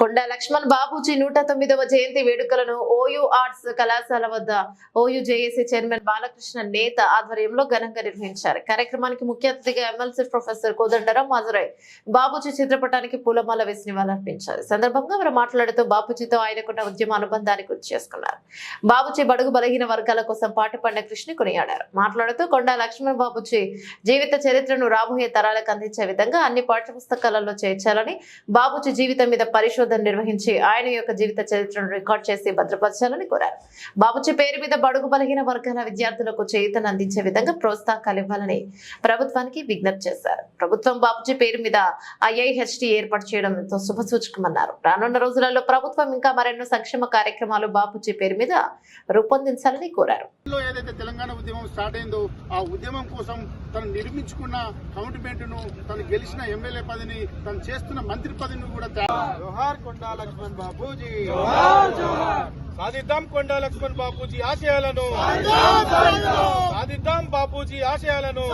కొండ లక్ష్మణ్ బాబూజీ నూట తొమ్మిదవ జయంతి వేడుకలను ఓయూ ఆర్ట్స్ కళాశాల వద్ద ఓయూ జేఏసీ చైర్మన్ బాలకృష్ణ నేత ఆధ్వర్యంలో ఘనంగా నిర్వహించారు. కార్యక్రమానికి ముఖ్య అతిథిగా ఎమ్మెల్సీ ప్రొఫెసర్ కోదండరావు మాజురాయ్ బాబూజీ చిత్రపటానికి పూలమాల వేసి నివాళులర్పించారు. సందర్భంగా వారు మాట్లాడుతూ బాబూజీతో ఆయనకున్న ఉద్యమ అనుబంధాన్ని గుర్తు చేసుకున్నారు. బాబూజీ బడుగు బలహీన వర్గాల కోసం పాటుపడిన కృష్ణ కొనియాడారు. మాట్లాడుతూ కొండ లక్ష్మణ్ బాబూజీ జీవిత చరిత్రను రాబోయే తరాలకు అందించే విధంగా అన్ని పాఠ్యపుస్తకాలలో చేర్చాలని బాబూజీ జీవితం మీద పరిశోధన నిర్వహించి ఆయన యొక్క జీవిత చరిత్రను రికార్డ్ చేసి భద్రపరచాలని కోరారు. బాబూజీ పేరు మీద బడుగు బలహీన వర్గాల విద్యార్థులకు చేతను అందించే విధంగా ప్రోత్సాహకాలు ఇవ్వాలని ప్రభుత్వానికి విజ్ఞప్తి చేశారు. ప్రభుత్వం బాబూజీ పేరు మీద ఐఐహెచ్టి ఏర్పాటు చేయడం ఎంతో శుభసూచకమన్నారు రానున్న రోజులలో ప్రభుత్వం ఇంకా మరెన్నో సంక్షేమ కార్యక్రమాలు బాబూజీ పేరు మీద రూపొందించాలని కోరారు. ఏదైతే తెలంగాణ ఉద్యమం స్టార్ట్ అయిందో ఆ ఉద్యమం కోసం తను నిర్మించుకున్న కౌంటిమెంట్ను తను గెలిచిన ఎమ్మెల్యే పదవిని తను చేస్తున్న మంత్రి పదవిని కూడా జోహార్ కొండా లక్ష్మణ్ బాబూజీ సాధిద్దాం కొండ లక్ష్మణ్ బాపూజీ ఆశయాలను. సాధిద్దాం బాపూజీ ఆశయాలను.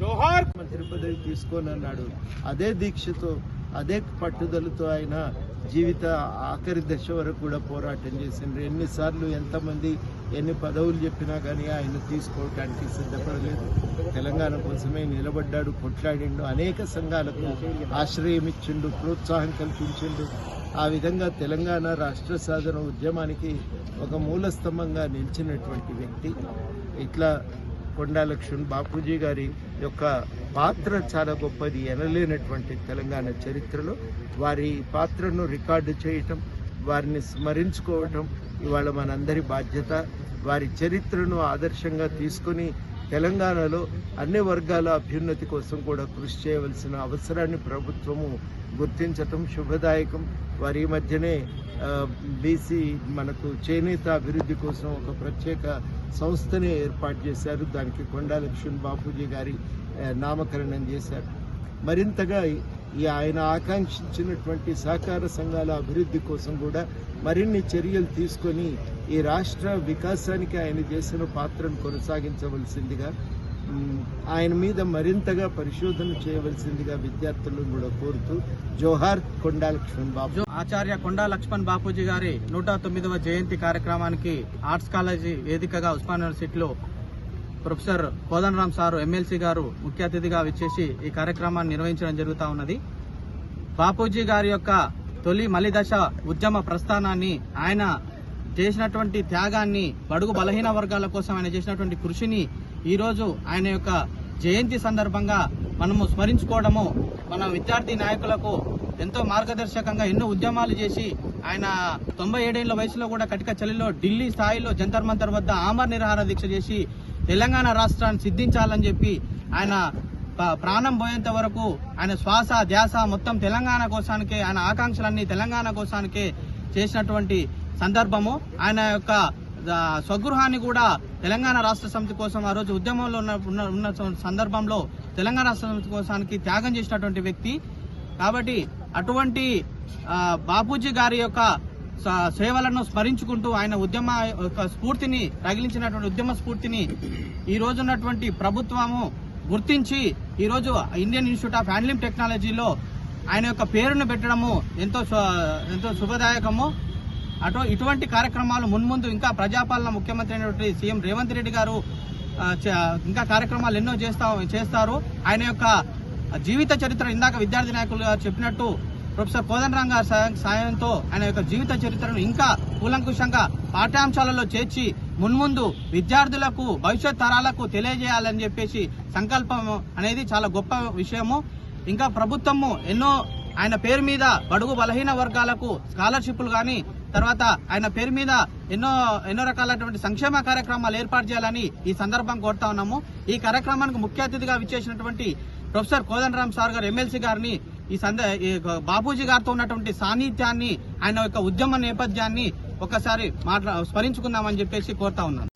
జోహార్. మంత్రి పదవి తీసుకొని అన్నాడు అదే దీక్షతో అదే పట్టుదలతో ఆయన జీవిత ఆఖరి దశ వరకు కూడా పోరాటం చేసిండ్రు. ఎన్నిసార్లు ఎంతమంది ఎన్ని పదవులు చెప్పినా కానీ ఆయన తీసుకోవటానికి సిద్ధపడలేదు. తెలంగాణ కోసమే నిలబడ్డాడు కొట్లాడిండు అనేక సంఘాలకు ఆశ్రయం ఇచ్చిండు ప్రోత్సాహం కల్పించిండు. ఆ విధంగా తెలంగాణ రాష్ట్ర సాధన ఉద్యమానికి ఒక మూల స్తంభంగా నిలిచినటువంటి వ్యక్తి. ఇట్లా కొండా లక్ష్మణ్ బాపూజీ గారి యొక్క పాత్ర చాలా గొప్పది ఎనలేనటువంటి తెలంగాణ చరిత్రలో. వారి పాత్రను రికార్డు చేయటం వారిని స్మరించుకోవటం ఇవాళ మనందరి బాధ్యత. వారి చరిత్రను ఆదర్శంగా తీసుకొని తెలంగాణలో అన్ని వర్గాల అభ్యున్నతి కోసం కూడా కృషి చేయవలసిన అవసరాన్ని ప్రభుత్వము గుర్తించటం శుభదాయకం. వారి మధ్యనే బీసీ మనకు చేనేత అభివృద్ధి కోసం ఒక ప్రత్యేక సంస్థని ఏర్పాటు చేశారు. దానికి కొండా లక్ష్మణ్ బాపూజీ గారి నామకరణం చేశారు. మరింతగా ఈ ఆయన ఆకాంక్షించినటువంటి సహకార సంఘాల అభివృద్ధి కోసం కూడా మరిన్ని చర్యలు తీసుకొని ఈ రాష్ట్ర వికాసానికి ఆయన చేసిన పాత్రను కొనసాగించవలసిందిగా ఆయన మీద మరింతగా పరిశోధన చేయవలసిందిగా విద్యార్థులను కూడా కోరుతూ జోహార్ కొండా లక్ష్మణ్ బాబు. ఆచార్య కొండా లక్ష్మణ్ బాపూజీ గారి నూట తొమ్మిదవ జయంతి కార్యక్రమానికి ఆర్ట్స్ కాలేజీ వేదికగా ఉస్మాన్ యూనివర్సిటీలో ప్రొఫెసర్ కోదండరామ్ సారు ఎమ్మెల్సీ గారు ముఖ్య అతిథిగా విచ్చేసి ఈ కార్యక్రమాన్ని నిర్వహించడం జరుగుతూ ఉన్నది. బాపూజీ గారి యొక్క తొలి మలిదశ ఉద్యమ ప్రస్థానాన్ని ఆయన చేసినటువంటి త్యాగాన్ని బడుగు బలహీన వర్గాల కోసం ఆయన చేసినటువంటి కృషిని ఈరోజు ఆయన యొక్క జయంతి సందర్భంగా మనము స్మరించుకోవడము మన విద్యార్థి నాయకులకు ఎంతో మార్గదర్శకంగా ఎన్నో ఉద్యమాలు చేసి ఆయన తొంభై ఏడేళ్ళ వయసులో కూడా కటిక చలిలో ఢిల్లీ స్థాయిలో జంతర్ మంతర్ వద్ద ఆమర్ నిరాహార దీక్ష చేసి తెలంగాణ రాష్ట్రాన్ని సిద్ధించాలని చెప్పి ఆయన ప్రాణం పోయేంత వరకు ఆయన శ్వాస ధ్యాస మొత్తం తెలంగాణ కోసానికే ఆయన ఆకాంక్షలన్నీ తెలంగాణ కోసానికే చేసినటువంటి సందర్భము. ఆయన యొక్క స్వగృహాన్ని కూడా తెలంగాణ రాష్ట్ర సమితి కోసం ఆ రోజు ఉద్యమంలో ఉన్న ఉన్న- సందర్భంలో తెలంగాణ రాష్ట్ర సమితి కోసానికి త్యాగం చేసినటువంటి వ్యక్తి. కాబట్టి అటువంటి బాపూజీ గారి యొక్క స- సేవలను స్మరించుకుంటూ ఆయన ఉద్యమ యొక్క స్ఫూర్తిని రగిలించినటువంటి ఉద్యమ స్ఫూర్తిని ఈ రోజు ఉన్నటువంటి ప్రభుత్వము గుర్తించి ఈరోజు ఇండియన్ ఇన్స్టిట్యూట్ ఆఫ్ హ్యాండ్లూమ్ టెక్నాలజీలో ఆయన యొక్క పేరును పెట్టడము ఎంతో ఎంతో శుభదాయకము. అటు ఇటువంటి కార్యక్రమాలు మున్ముందు ఇంకా ప్రజాపాలన ముఖ్యమంత్రి అయినటువంటి సీఎం రేవంత్ రెడ్డి గారు చ- ఇంకా కార్యక్రమాలు ఎన్నో చేస్తా చేస్తారు. ఆయన యొక్క జీవిత చరిత్ర ఇందాక విద్యార్థి నాయకులు గారు చెప్పినట్టు ప్రొఫెసర్ కోదండరాం గారి సాయం- సాయంతో ఆయన యొక్క జీవిత చరిత్రను ఇంకా కూలంకుషంగా పాఠ్యాంశాలలో చేర్చి మున్ముందు విద్యార్థులకు భవిష్యత్ తరాలకు తెలియజేయాలని చెప్పేసి సంకల్పం అనేది చాలా గొప్ప విషయము. ఇంకా ప్రభుత్వము ఎన్నో ఆయన పేరు మీద బడుగు బలహీన వర్గాలకు స్కాలర్షిప్లు కానీ తర్వాత ఆయన పేరు మీద ఎన్నో ఎన్నో రకాలైనటువంటి సంక్షేమ కార్యక్రమాలు ఏర్పాటు చేయాలని ఈ సందర్భం కోరుతా ఉన్నాము. ఈ కార్యక్రమానికి ముఖ్య అతిథిగా విచ్చేసినటువంటి ప్రొఫెసర్ కోదండరామ్ సార్ గారు ఎమ్మెల్సీ గారిని ఈ సంద ఈ బాపూజీ గారితో ఉన్నటువంటి సాన్నిధ్యాన్ని ఆయన యొక్క ఉద్యమ నేపథ్యాన్ని ఒకసారి మాట్లా స్మరించుకుందామని చెప్పేసి కోరుతా ఉన్నాను.